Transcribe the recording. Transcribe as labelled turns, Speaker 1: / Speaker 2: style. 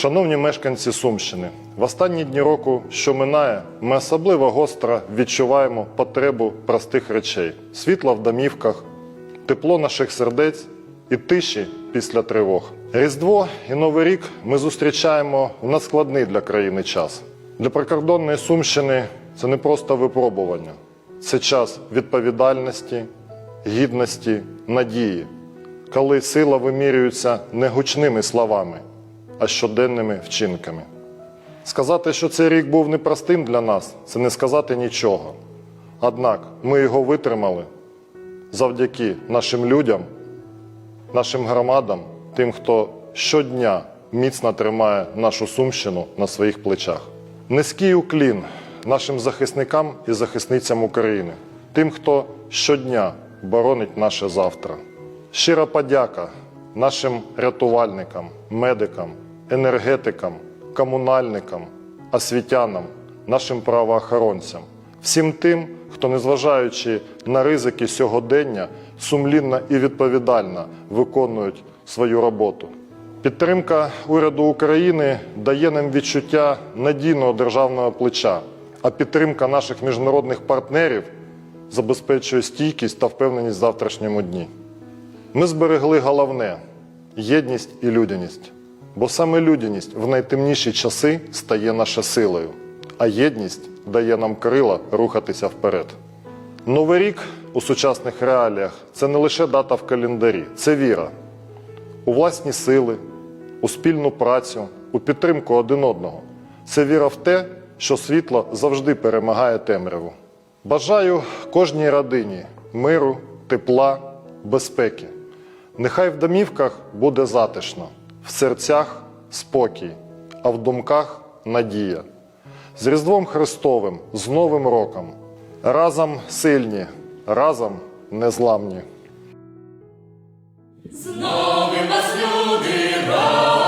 Speaker 1: Шановні мешканці Сумщини, в останні дні року, що минає, ми особливо гостро відчуваємо потребу простих речей: світла в домівках, тепло наших сердець і тиші після тривог. Різдво і Новий рік ми зустрічаємо в надскладний для країни час. Для прикордонної Сумщини це не просто випробування, це час відповідальності, гідності, надії, коли сила вимірюється не гучними словами а щоденними вчинками. Сказати, що цей рік був непростим для нас, це не сказати нічого. Однак ми його витримали завдяки нашим людям, нашим громадам, тим, хто щодня міцно тримає нашу Сумщину на своїх плечах. Низький уклін нашим захисникам і захисницям України, тим, хто щодня боронить наше завтра. Щира подяка нашим рятувальникам, медикам, енергетикам, комунальникам, освітянам, нашим правоохоронцям, всім тим, хто, незважаючи на ризики сьогодення, сумлінно і відповідально виконують свою роботу. Підтримка уряду України дає нам відчуття надійного державного плеча, а підтримка наших міжнародних партнерів забезпечує стійкість та впевненість в завтрашньому дні. Ми зберегли головне єдність і людяність. Бо саме людяність в найтемніші часи стає наша силою, а єдність дає нам крила рухатися вперед. Новий рік у сучасних реаліях це не лише дата в календарі, це віра у власні сили, у спільну працю, у підтримку один одного. Це віра в те, що світло завжди перемагає темряву. Бажаю кожній родині миру, тепла, безпеки. Нехай в домівках буде затишно, в серцях спокій, а в думках надія. З Різдвом Христовим, з Новим роком. Разом сильні, разом незламні.
Speaker 2: З новим вас люди разом!